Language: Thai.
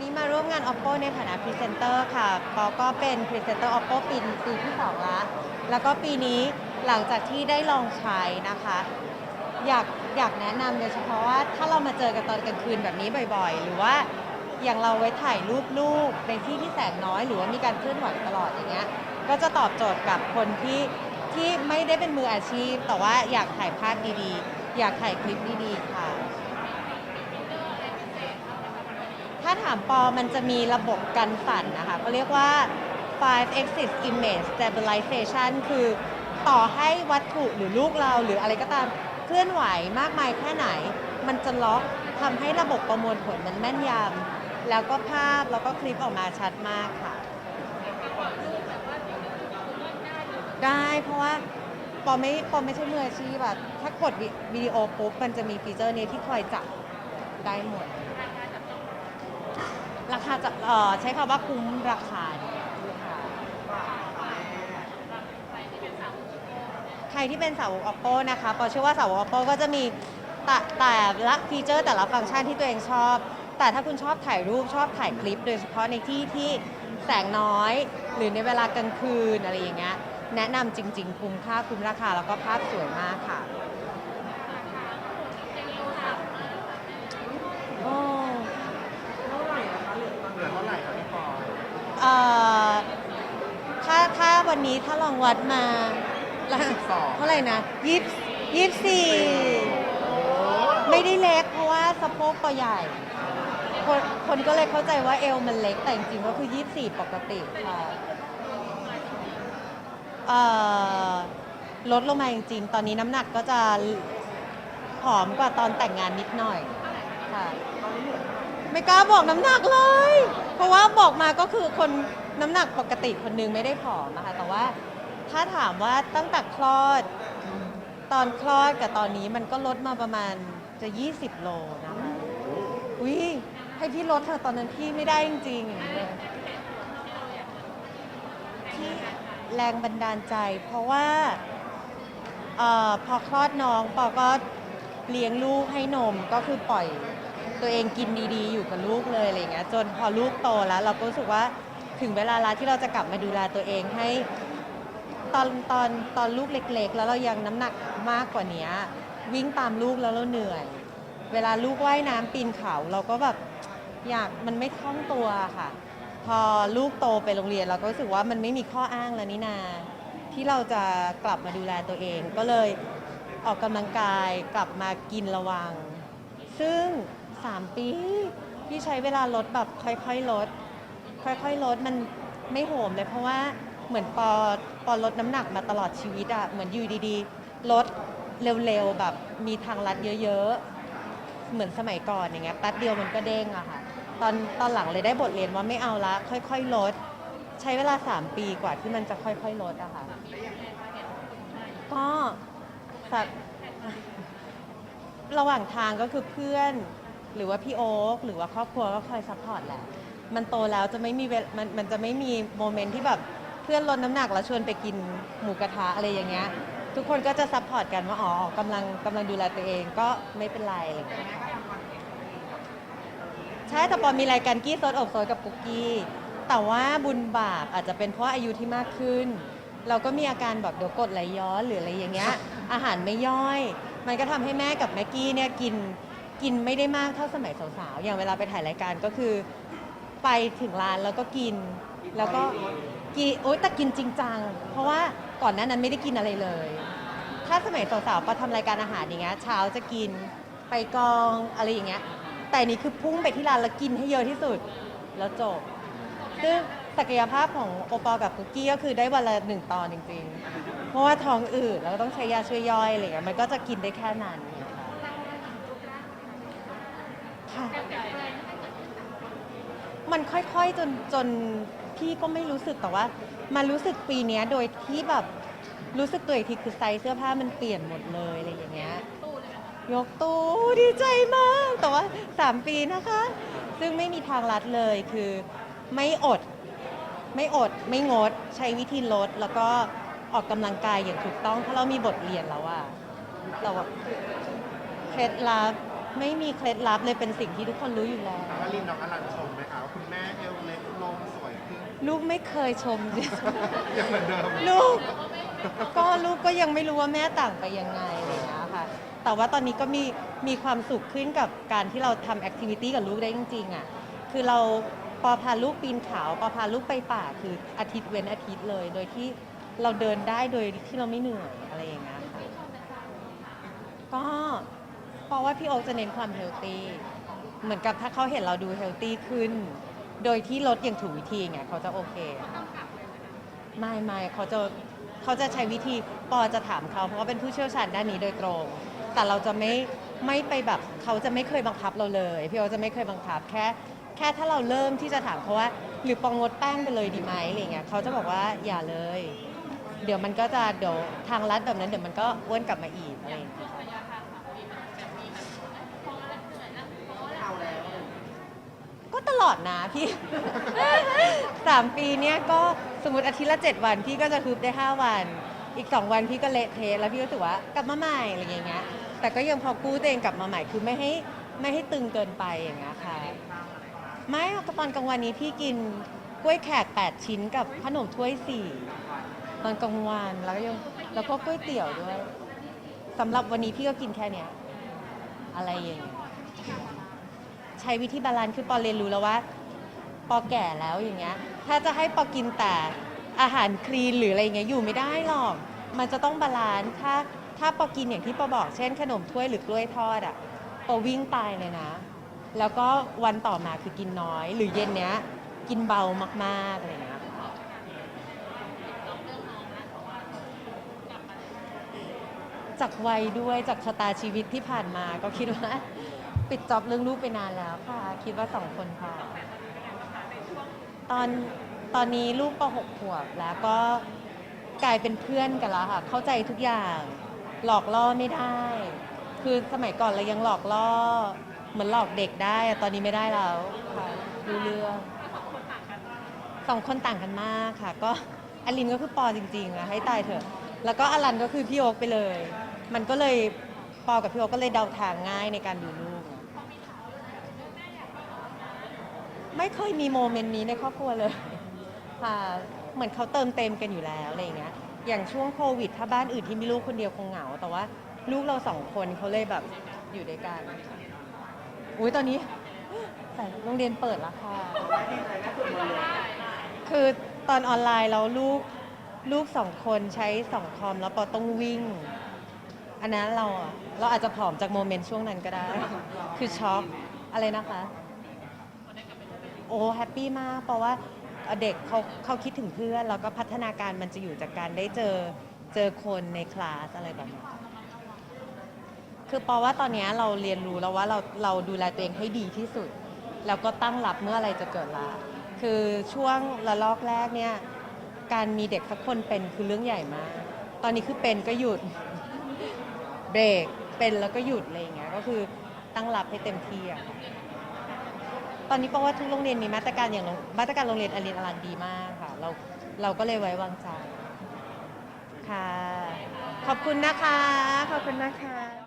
วันนี้มาร่วมงาน Oppo ในฐานะพรีเซนเตอร์ค่ะปอก็เป็นพรีเซนเตอร์ Oppo ปีปีที่สองละแล้วก็ปีนี้หลังจากที่ได้ลองใช้นะคะ อยากอยากแนะนำโดยเฉพาะว่าถ้าเรามาเจอกันตอนกลางคืนแบบนี้บ่อยๆ หรือว่าอย่างเราไว้ถ่ายรูปลูกในที่ที่แสงน้อย หรือว่ามีการเคลื่อนไหวตลอดอย่างเงี้ย ก็จะตอบโจทย์กับคนที่ที่ไม่ได้เป็นมืออาชีพ แต่ว่าอยากถ่ายภาพดีๆ อยากถ่ายคลิปดีๆค่ะ ถ้าถามปอมันจะมีระบบกันสั่นนะคะเขาเรียกว่า five axis image stabilization คือต่อให้วัตถุหรือลูกเราหรืออะไรก็ตามเคลื่อนไหวมากมายแค่ไหน มันจะล็อกทำให้ระบบประมวลผลมันแม่นยำแล้วก็ภาพแล้วก็คลิปออกมาชัดมากค่ะ ได้เพราะว่าปอไม่ปอไม่ใช่มืออาชีพอะถ้ากดวิวิดีโอปุ๊บมันจะมีฟีเจอร์นี้ที่คอยจับได้หมด ราคาจะเอ่อใช้คำว่าคุ้มราคาค่ะใครที่เป็นสาวก oppo นะคะปอเชื่อว่าสาวก oppo ก็จะมีแต่แต่ละฟีเจอร์แต่ละฟังก์ชันที่ตัวเองชอบ แต่ถ้าคุณชอบถ่ายรูปชอบถ่ายคลิป โดยเฉพาะในที่ที่แสงน้อย หรือในเวลากลางคืนอะไรอย่างเงี้ยแนะนำจริง ๆ คุ้มค่าคุ้มราคาแล้วก็ภาพสวยมากค่ะโอ้ เท่าไหร่นะคะเหลือเหลือเท่าไหร่คะพี่ปอ เอ่อถ้าถ้าวั นนี้ถ้าลองวัดมาแล้ว12เท่าไหร่นะยี่ยี่สี่ไม่ได้เล็กเพราะว่าสะโพกตัวใหญ่คนคนก็เลยเข้าใจว่าเอวมันเล็กแต่จริงๆก็คือ 24 ปกติค่ะเอ่อลดลงมาจริงๆ ตอนนี้น้ำหนักก็จะผอมกว่าตอนแต่งงานนิดหน่อยค่ะ ไม่กล้าบอกน้ำหนักเลย เพราะว่าบอกมาก็คือคนน้ำหนักปกติคนนึงไม่ได้ผอมนะคะแต่ว่าถ้าถามว่าตั้งแต่คลอด ตอนคลอดกับตอนนี้มันก็ลดมาประมาณจะ 20 โลนะคะอุ้ยให้พี่ลดเธอะตอนนั้นพี่ไม่ได้จริงๆที่แรงบันดาลใจ เพราะว่าออพอคลอดน้องปอก็เลี้ยงลูกให้นมก็คือปล่อย ตัวเองกินดีๆ อยู่กับลูกเลยอะไรเงี้ยจนพอลูกโตแล้ว เราก็รู้สึกว่าถึงเวลาแล้วที่เราจะกลับมาดูแลตัวเองให้ ตอนตอนตอนลูกเล็ก ๆ แล้วเรายังน้ำหนักมากกว่านี้วิ่งตามลูกแล้วเราเหนื่อย เวลาลูกว่ายน้ำปีนเขาเราก็แบบอยากมันไม่คล่องตัวค่ะ พอลูกโตไปโรงเรียนเราก็รู้สึกว่ามันไม่มีข้ออ้างแล้วนี่นาที่เราจะกลับมาดูแลตัวเอง ก็เลยออกกำลังกายกลับมากินระวัง ซึ่ง 3 ปีพี่ใช้เวลาลดแบบค่อยๆลด ค่อยๆลดมันไม่โหมเลยเพราะว่าเหมือนปอปอลดน้ำหนักมาตลอดชีวิตอะเหมือนอยู่ดีๆ ลดเร็วๆแบบมีทางลัดเยอะๆ เหมือนสมัยก่อนอย่างเงี้ยแป๊บเดียวมันก็เด้งอะค่ะ ตอนตอนหลังเลยได้บทเรียนว่าไม่เอาละ ค่อยๆลด ใช้เวลา 3 ปีกว่าที่มันจะค่อยๆลดอะค่ะ ก็สักระหว่างทางก็คือเพื่อน หรือว่าพี่โอ๊คหรือว่าครอบครัวก็คอยซัพพอร์ตแหละ มันโตแล้วจะไม่มีเวลมันมันจะไม่มีโมเมนต์ที่แบบเพื่อนลดน้ำหนักแล้วชวนไปกินหมูกระทะอะไรอย่างเงี้ย ทุกคนก็จะซัพพอร์ตกันว่าอ๋อกำลังกำลังดูแลตัวเองก็ไม่เป็นไรอะไรอย่างเงี้ยค่ะใช่แต่ปอมีรายการกี้ซดอบซดกับปุกกี้ แต่ว่าบุญบาปอาจจะเป็นเพราะอายุที่มากขึ้น เราก็มีอาการแบบเดี๋ยวกดไหลย้อนหรืออะไรอย่างเงี้ยอาหารไม่ย่อย มันก็ทำให้แม่กับแม็กกี้เนี่ยกิน กินไม่ได้มากเท่าสมัยสาวๆ อย่างเวลาไปถ่ายรายการก็คือ ไปถึงร้านแล้วก็กิน แล้วก็กินโอ๊ยแต่กินจริงจัง เพราะว่าก่อนหน้านั้นไม่ได้กินอะไรเลย ถ้าสมัยสาวๆปอทำรายการอาหารอย่างเงี้ยเช้าจะกินไปกองอะไรอย่างเงี้ย แต่นี้คือพุ่งไปที่ร้านแล้วกินให้เยอะที่สุดแล้วจบ ซึ่งศักยภาพของโอปอลกับคุกกี้ก็คือได้วันละหนึ่งตอนจริงๆ เพราะว่าท้องอืดแล้วก็ต้องใช้ยาช่วยย่อยอะไรอย่างเงี้ยมันก็จะกินได้แค่นั้น ค่ะ มันค่อยๆจนจนพี่ก็ไม่รู้สึกแต่ว่า มันรู้สึกปีเนี้ยโดยที่แบบรู้สึกตัวอีกทีคือไซส์เสื้อผ้ามันเปลี่ยนหมดเลยอะไรอย่างเงี้ย ยกตู้ดีใจมาก แต่ว่า 3 ปีนะคะ ซึ่งไม่มีทางลัดเลยคือไม่อด ไม่อดไม่งดใช้วิธีลด แล้วก็ออกกำลังกายอย่างถูกต้องเพราะเรามีบทเรียนแล้วอะเราเคล็ดลับ ไม่มีเคล็ดลับเลยเป็นสิ่งที่ทุกคนรู้อยู่แล้ว ถามว่าลินน้องอลันชมไหมคะว่าคุณแม่เอวเล็กลงสวยขึ้นลูกไม่เคยชม ยังเหมือนเดิมลูก ก็ลูกก็ยังไม่รู้ว่าแม่ต่างไปยังไงอะไรอย่างเงี้ยค่ะ แต่ว่าตอนนี้ก็มีมีความสุขขึ้นกับการที่เราทำแอคทิวิตี้กับลูกได้จริงๆอะ คือเราปอพาลูกปีนเขาปอพาลูกไปป่าคืออาทิตย์เว้นอาทิตย์เลย โดยที่เราเดินได้โดยที่เราไม่เหนื่อยอะไรอย่างเงี้ยค่ะ ก็ เพราะว่าพี่โอ๊คจะเน้นความเฮลตี้เหมือนกับถ้าเขาเห็นเราดูเฮลตี้ขึ้น โดยที่ลดอย่างถูกวิธีไงเขาจะโอเค ไม่ไม่เขาจะเขาจะใช้วิธีปอจะถามเขาเพราะว่าเป็นผู้เชี่ยวชาญด้านนี้โดยตรง แต่เราจะไม่ไม่ไปแบบเขาจะไม่เคยบังคับเราเลยพี่โอจะไม่เคยบังคับแค่ แค่ถ้าเราเริ่มที่จะถามเขาว่า หรือปองงดแป้งไปเลยดีไหมอะไรเงี้ยเขาจะบอกว่าอย่าเลย เดี๋ยวมันก็จะเดี๋ยวทางลัดแบบนั้นเดี๋ยวมันก็อ้วนกลับมาอีกอะไรอย่างเงี้ย ก็ต ลอดนะพี่ สามปีเนี้ยก็สมมติอาทิตย์ละเจ็ดวันพี่ก็จะฮึบได้ห้าวัน อีกสองวันพี่ก็เละเทะแล้วพี่ก็รู้สึกว่ากลับมาใหม่อะไรอย่างเงี้ย แต่ก็ยังพอกู้ตัวเองกลับมาใหม่คือไม่ให้ไม่ให้ตึงเกินไปอย่างเงี้ยค่ะ ไม่ก็ตอนกลางวันนี้พี่กินกล้วยแขก 8 ชิ้นกับขนมถ้วยสี่ตอนกลางวันแล้วก็ยังแล้วก็ก๋วยเตี๋ยวด้วยสำหรับวันนี้พี่ก็กินแค่เนี้ยอะไรอย่างเงี้ย ใช้วิธีบาลานซ์คือปอเรียนรู้แล้วว่า ปอแก่แล้วอย่างเงี้ย ถ้าจะให้ปอกินแต่อาหารคลีนหรืออะไรอย่างเงี้ยอยู่ไม่ได้หรอก มันจะต้องบาลานซ์ถ้าถ้าปอกินอย่างที่ปอบอกเช่น ขนมถ้วยหรือกล้วยทอดอะปอวิ่งตายเลยนะ แล้วก็วันต่อมาคือกินน้อย หรือเย็นเนี้ยกินเบามากๆเลยนะจากวัยด้วยจากชะตาชีวิตที่ผ่านมาก็คิดว่า ปิดจ็อบเรื่องลูกไปนานแล้วค่ะ คิดว่าสองคนพอตอนตอนนี้ลูกปหกขวบแล้วก็กลายเป็นเพื่อนกันแล้วค่ะ เข้าใจทุกอย่าง หลอกล่อไม่ได้ คือสมัยก่อนเรายังหลอกล่อ เหมือนหลอกเด็กได้ ตอนนี้ไม่ได้แล้วค่ะรู้เรื่องสองคนต่างกันมากค่ะ ก็อลินก็คือปอจริงๆอะให้ตายเถอะ แล้วก็อลันก็คือพี่โอ๊กไปเลย มันก็เลยปอกับพี่โอ๊กก็เลยเดาทางง่ายในการดูลูก ไม่เคยมีโมเมนต์นี้ในครอบครัวเลยค่ะเหมือนเขาเติมเต็มกันอยู่แล้วอะไรอย่างเงี้ย อย่างช่วงโควิด ถ้าบ้านอื่นที่มีลูกคนเดียวคงเหงา แต่ว่าลูกเราสองคนเขาเลยแบบอยู่ด้วยกัน อุ้ยตอนนี้ใส่โรงเรียนเปิดแล้วค่ะ คือตอนออนไลน์แล้วลูกลูกสองคนใช้สองคอมแล้วปอต้องวิ่ง อันนั้นเราอะเราอาจจะผอมจากโมเมนต์ช่วงนั้นก็ได้ คือช็อกอะไรนะคะ โอ้แฮปปี้มาก เพราะว่าเด็กเขาเขาคิดถึงเพื่อน แล้วก็พัฒนาการมันจะอยู่จากการได้เจอเจอคนในคลาสอะไรแบบนี้คือปอว่าตอนนี้เราเรียนรู้แล้วว่าเราเราดูแลตัวเองให้ดีที่สุด แล้วก็ตั้งรับเมื่ออะไรจะเกิดละคือช่วงระลอกแรกเนี่ยการมีเด็กสักคนเป็นคือเรื่องใหญ่มาก ตอนนี้คือเป็นก็หยุดเบรกเป็นแล้วก็หยุดอะไรอย่างเงี้ยก็คือตั้งรับให้เต็มที่อะค่ะ ตอนนี้เพราะว่าทุกโรงเรียนมีมาตรการอย่างโรงมาตรการโรงเรียนอรินอรันดีมากค่ะ เราเราก็เลยไว้วางใจค่ะ ขอบคุณนะคะ ขอบคุณนะคะ